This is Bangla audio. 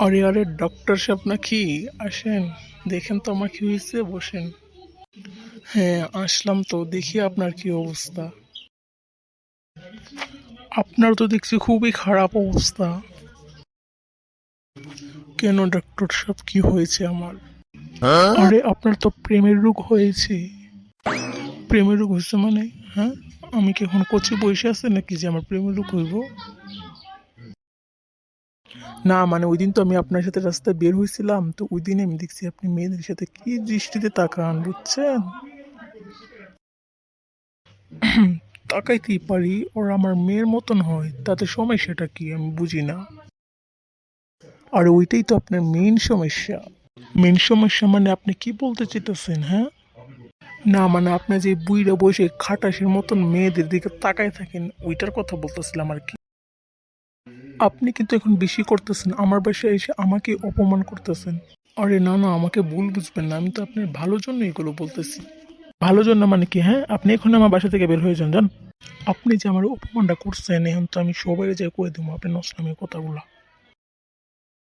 আরে আরে ডক্টর সাহেব নাকি? আসেন দেখেন তো আমার কি হয়েছে বসেন। হ্যাঁ আসলাম তো দেখি আপনার কি অবস্থা। আপনার তো দেখছি খুবই খারাপ অবস্থা। কেন ডক্টর সাহেব কি হয়েছে আমার? আরে আপনার তো প্রেমের রোগ হয়েছে। প্রেমের রোগ হয়েছে মানে হ্যাঁ? আমি কি এখন কচি বসে আছে নাকি যে আমার প্রেমের রোগ হইব? না মানে ওই দিন তো আমি আপনার সাথে রাস্তায় বের হয়েছিলাম, তো ওই দিনে আমি দেখছি আপনি মেয়েদের সাথে কি দৃষ্টিতে তাকান, বুঝছেন? তাকাইতেই পারি, ওরা আমার মেয়ের মতন হয়, তাতে সমস্যাটা কি আমি বুঝি না। আর ওইটাই তো আপনার মেইন সমস্যা। মেইন সমস্যা মানে আপনি কি বলতে চাইতেছেন হ্যাঁ? না মানে আপনি যে বুইরা বসে খাটাসের মতন মেয়েদের দিকে তাকায় থাকেন, ওইটার কথা বলতেছিলাম আর কি। আপনি কিন্তু এখন বেশি করতেছেন, আমার বাসায় এসে আমাকে অপমান করতেছেন। আরে না না, আমাকে ভুল বুঝবেন না, আমি তো আপনার ভালো জন্য এগুলো বলতেছি। ভালো জন্য মানে কি হ্যাঁ? আপনি এখন আমার বাসা থেকে বের হয়ে যান জান আপনি যে আমার অপমানটা করছেন, এখন তো আমি সবাই যাই করে দেবো, আপনি নসলামের কথাগুলো।